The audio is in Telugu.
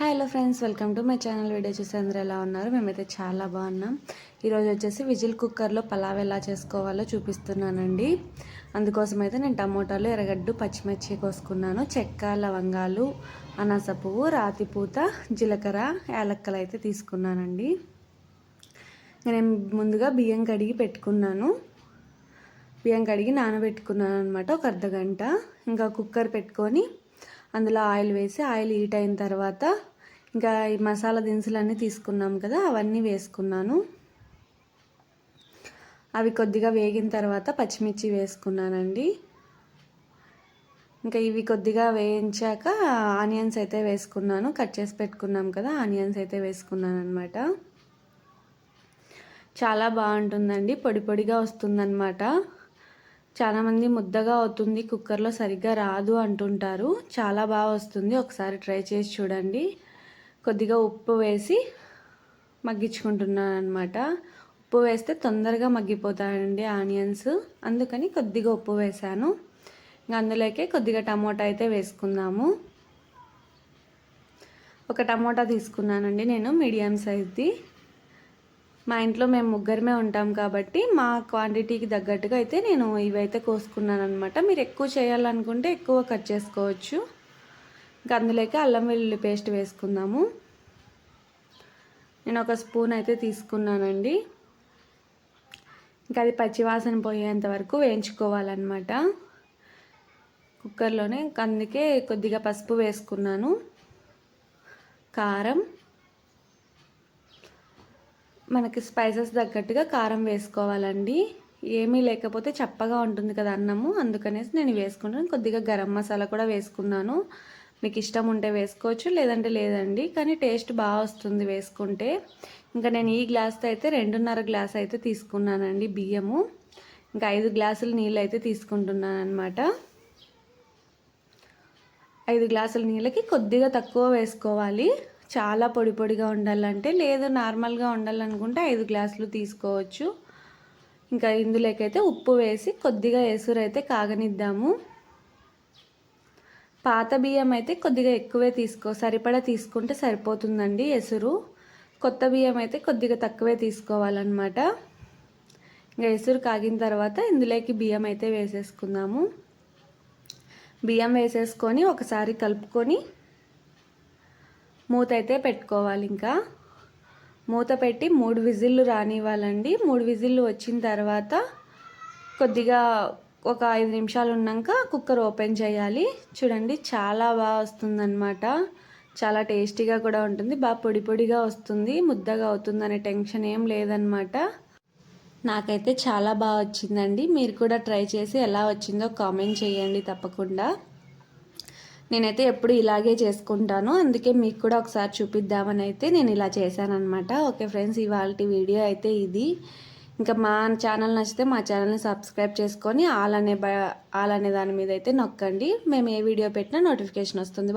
Hi hello friends welcome to my channel video చూసి అందరూ ఎలా ఉన్నారు? మేమైతే చాలా బాగున్నాం. ఈరోజు వచ్చేసి విజిల్ కుక్కర్లో పలావ్ ఎలా చేసుకోవాలో చూపిస్తున్నానండి. అందుకోసం అయితే నేను టమోటాలు ఎర్రగడ్డు పచ్చిమిర్చి కోసుకున్నాను. చెక్క లవంగాలు అనాస పువ్వు రాతి పూత జీలకర్ర యాలక్కలు అయితే తీసుకున్నానండి. నేను ముందుగా బియ్యం కడిగి పెట్టుకున్నాను. బియ్యం కడిగి నానబెట్టుకున్నాను అనమాట ఒక అర్ధ గంట ఇంకా కుక్కర్ పెట్టుకొని అందులో ఆయిల్ వేసి ఆయిల్ హీట్ అయిన తర్వాత ఇంకా ఈ మసాలా దినుసులన్నీ తీసుకున్నాం కదా అవన్నీ వేసుకున్నాను. అవి కొద్దిగా వేగిన తర్వాత పచ్చిమిర్చి వేసుకున్నానండి. ఇంకా ఇవి కొద్దిగా వేయించాక ఆనియన్స్ అయితే వేసుకున్నాను. కట్ చేసి పెట్టుకున్నాం కదా ఆనియన్స్ అయితే వేసుకున్నాను అనమాట చాలా బాగుంటుందండి పొడి పొడిగా వస్తుందన్నమాట. చాలామంది ముద్దగా అవుతుంది కుక్కర్లో సరిగ్గా రాదు అంటుంటారు. చాలా బాగా వస్తుంది ఒకసారి ట్రై చేసి చూడండి. కొద్దిగా ఉప్పు వేసి మగ్గించుకుంటున్నాను అనమాట ఉప్పు వేస్తే తొందరగా మగ్గిపోతాయండి ఆనియన్స్. అందుకని కొద్దిగా ఉప్పు వేసాను ఇంకా అందులోకే కొద్దిగా టమోటా అయితే వేసుకుందాము. ఒక టమోటా తీసుకున్నానండి నేను మీడియం సైజ్ది. మా ఇంట్లో మేము ముగ్గురమే ఉంటాం కాబట్టి మా క్వాంటిటీకి తగ్గట్టుగా అయితే నేను ఇవైతే కోసుకున్నాను అనమాట మీరు ఎక్కువ చేయాలనుకుంటే ఎక్కువ కట్ చేసుకోవచ్చు. ఇంకా అందులోకి అల్లం వెల్లుల్లి పేస్ట్ వేసుకుందాము. నేను ఒక స్పూన్ అయితే తీసుకున్నానండి. ఇంకా అది పచ్చివాసన పోయేంత వరకు వేయించుకోవాలన్నమాట. కుక్కర్లోనే అందుకే కొద్దిగా పసుపు వేసుకున్నాను. కారం. మనకి స్పైసెస్ తగ్గట్టుగా కారం వేసుకోవాలండి. ఏమీ లేకపోతే చప్పగా ఉంటుంది కదా అన్నము. అందుకనేసి నేను వేసుకున్నాను కొద్దిగా గరం మసాలా కూడా వేసుకున్నాను. మీకు ఇష్టం ఉంటే వేసుకోవచ్చు లేదంటే లేదండి. కానీ టేస్ట్ బాగా వస్తుంది వేసుకుంటే. ఇంకా నేను ఈ గ్లాస్తో అయితే రెండున్నర గ్లాస్ అయితే తీసుకున్నానండి బియ్యము. ఇంకా ఐదు గ్లాసులు నీళ్ళు అయితే తీసుకుంటున్నాను అనమాట ఐదు గ్లాసుల నీళ్ళకి కొద్దిగా తక్కువ వేసుకోవాలి. చాలా పొడి పొడిగా ఉండాలంటే లేదు నార్మల్గా ఉండాలనుకుంటే ఐదు గ్లాసులు తీసుకోవచ్చు. ఇంకా ఇందులోకైతే ఉప్పు వేసి కొద్దిగా ఎసురు అయితే కాగనిద్దాము. పాత బియ్యం అయితే కొద్దిగా ఎక్కువే తీసుకో సరిపడా తీసుకుంటే సరిపోతుందండి ఎసురు. కొత్త బియ్యం అయితే కొద్దిగా తక్కువే తీసుకోవాలన్నమాట. ఇంకా ఎసురు కాగిన తర్వాత ఇందులోకి బియ్యం అయితే వేసేసుకుందాము. బియ్యం వేసేసుకొని ఒకసారి కలుపుకొని మూత అయితే పెట్టుకోవాలి ఇంకా. మూత పెట్టి మూడు విజిల్లు రానివ్వాలండి. మూడు విజిల్లు వచ్చిన తర్వాత కొద్దిగా ఒక ఐదు నిమిషాలు ఉన్నాక కుక్కర్ ఓపెన్ చేయాలి. చూడండి చాలా బాగా వస్తుందన్నమాట. చాలా టేస్టీగా కూడా ఉంటుంది. బాగా పొడి పొడిగా వస్తుంది. ముద్దగా అవుతుంది అనే టెన్షన్ ఏం లేదనమాట నాకైతే చాలా బాగా వచ్చిందండి. మీరు కూడా ట్రై చేసి ఎలా వచ్చిందో కామెంట్ చేయండి తప్పకుండా. నేనైతే ఎప్పుడు ఇలాగే చేసుకుంటాను. అందుకే మీకు కూడా ఒకసారి చూపిద్దామని అయితే నేను ఇలా చేశానమాట ఓకే ఫ్రెండ్స్ ఇవాళ వీడియో అయితే ఇది. ఇంకా మా ఛానల్ నచ్చితే మా ఛానల్ని సబ్స్క్రైబ్ చేసుకొని ఆల్ అనే ఆల్ అనే దాని మీద అయితే నొక్కండి. మేము ఏ వీడియో పెట్టినా నోటిఫికేషన్ వస్తుంది.